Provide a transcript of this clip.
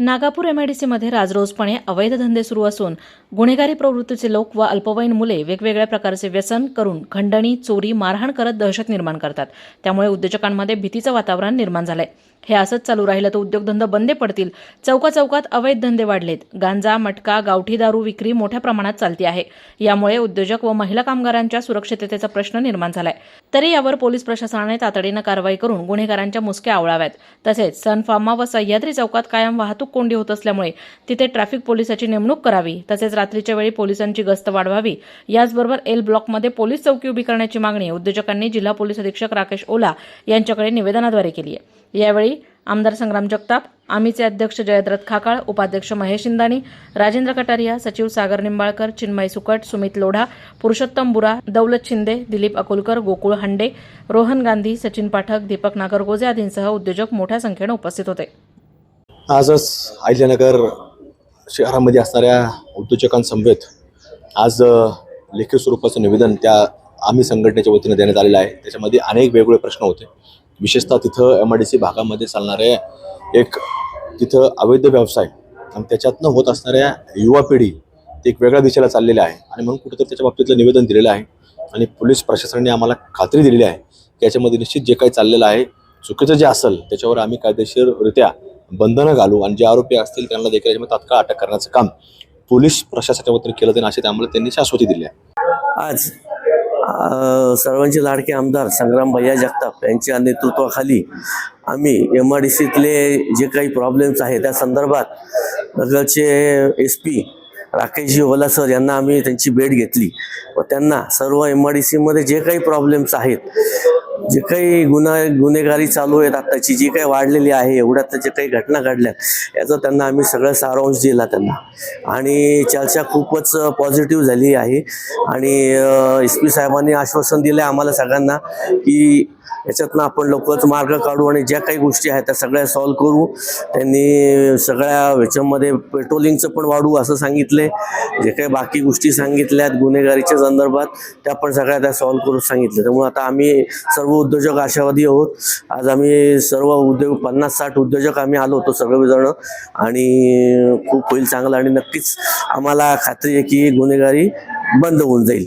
नागापूर एमआयडीसीमध्ये राजरोजपणे अवैध धंदे सुरू असून गुन्हेगारी प्रवृत्तीचे लोक व अल्पवयीन मुले वेगवेगळ्या प्रकारचे व्यसन करून खंडणी चोरी मारहाण करत दहशत निर्माण करतात. त्यामुळे उद्योजकांमध्ये भीतीचं वातावरण निर्माण झालंय. हे असंच चालू राहिलं तर उद्योगधंदे बंद पडतील. चौका चौकात अवैध धंदे वाढलेत. गांजा मटका गावठी दारू विक्री मोठ्या प्रमाणात चालती आहे. यामुळे उद्योजक व महिला कामगारांच्या सुरक्षिततेचा प्रश्न निर्माण झालाय. तरी यावर पोलीस प्रशासनाने तातडीनं कारवाई करून गुन्हेगारांच्या मुसक्या आवळाव्यात. तसेच सनफार्मा व सह्याद्री चौकात कायम वाहतूक कोंडी होत असल्यामुळे तिथे ट्रॅफिक पोलिसाची नेमणूक करावी. तसेच रात्रीच्या वेळी पोलिसांची गस्त वाढवावी. याचबरोबर एल ब्लॉकमध्ये पोलीस चौकी उभी करण्याची मागणी उद्योजकांनी जिल्हा पोलीस अधीक्षक राकेश ओला यांच्याकडे निवेदनाद्वारे केली आहे यावेळी आमदार संग्राम जगताप आमीचे अध्यक्ष जयद्रथ खाकाळ उपाध्यक्ष महेश इंदानी राजेंद्र कटारिया सचिव सागर निंबाळकर चिन्मय सुकट सुमित लोढा पुरुषोत्तम बुरा दौलत शिंदे दिलीप अकोलकर गोकुळ हंडे रोहन गांधी सचिन पाठक दीपक नागरगोजे आदींसह उद्योजक मोठ्या संख्येनं उपस्थित होते. आजच अहिल्यानगर शहरामध्ये असणाऱ्या उद्योजकांसमवेत आज लेखी स्वरूपाचं निवेदन त्या आम्ही संघटनेच्या वतीनं देण्यात आलेलं आहे. त्याच्यामध्ये अनेक वेगवेगळे प्रश्न होते. विशेषतः तिथं एम आय डी सी भागामध्ये चालणाऱ्या एक तिथं अवैध व्यवसाय आणि त्याच्यातनं होत असणाऱ्या युवा पिढी ते एक वेगळ्या दिशेला चाललेली आहे. आणि म्हणून कुठेतरी त्याच्या बाबतीतलं निवेदन दिलेलं आहे. आणि पोलीस प्रशासनाने आम्हाला खात्री दिलेली आहे की याच्यामध्ये निश्चित जे काही चाललेलं आहे चुकीचं जे असेल त्याच्यावर आम्ही कायदेशीररित्या बंधनं घालू आणि जे आरोपी असतील त्यांना देखील याच्यामध्ये तात्काळ अटक करण्याचं काम पोलीस प्रशासनाच्या वतीने केलं जाईल अशी आम्हाला त्यांनी शाश्वती दिली आहे. आज सर्वांचे लाडके आमदार संग्राम भैया जगताप यांच्या नेतृत्वाखाली आम्ही एम आर डी सीतले जे काही प्रॉब्लेम्स आहेत त्या संदर्भात नगरचे एस पी राकेशजी ओला सर यांना आम्ही त्यांची भेट घेतली व त्यांना सर्व एम आर डी सीमध्ये जे काही प्रॉब्लेम्स आहेत जे काही गुन्हा गुन्हेगारी चालू आहेत आत्ताची जी काही वाढलेली आहे एवढ्यात जे काही घटना घडल्यात याचा त्यांना आम्ही सगळं सारांश दिला त्यांना. आणि चर्चा खूपच पॉझिटिव्ह झाली आहे. आणि एस पी साहेबांनी आश्वासन दिलं आम्हाला सगळ्यांना की याच्यातनं आपण लवकरच मार्ग काढू आणि ज्या काही गोष्टी आहेत त्या सगळ्या सॉल्व्ह करू. त्यांनी सगळ्या ह्याच्यामध्ये पेट्रोलिंगचं पण वाढू असं सांगितले जे काही बाकी गोष्टी सांगितल्यात गुन्हेगारीच्या संदर्भात त्या पण सगळ्या त्या सॉल्व्ह करू सांगितलं त्यामुळे आता आम्ही सर्व उद्योजक आशावादी आहोत. आज आम्ही सर्व उद्योग पन्नास साठ उद्योजक आम्ही आलो होतो सगळेजण आणि खूप होईल चांगलं आणि नक्कीच आम्हाला खात्री आहे की गुन्हेगारी बंद होऊन जाईल.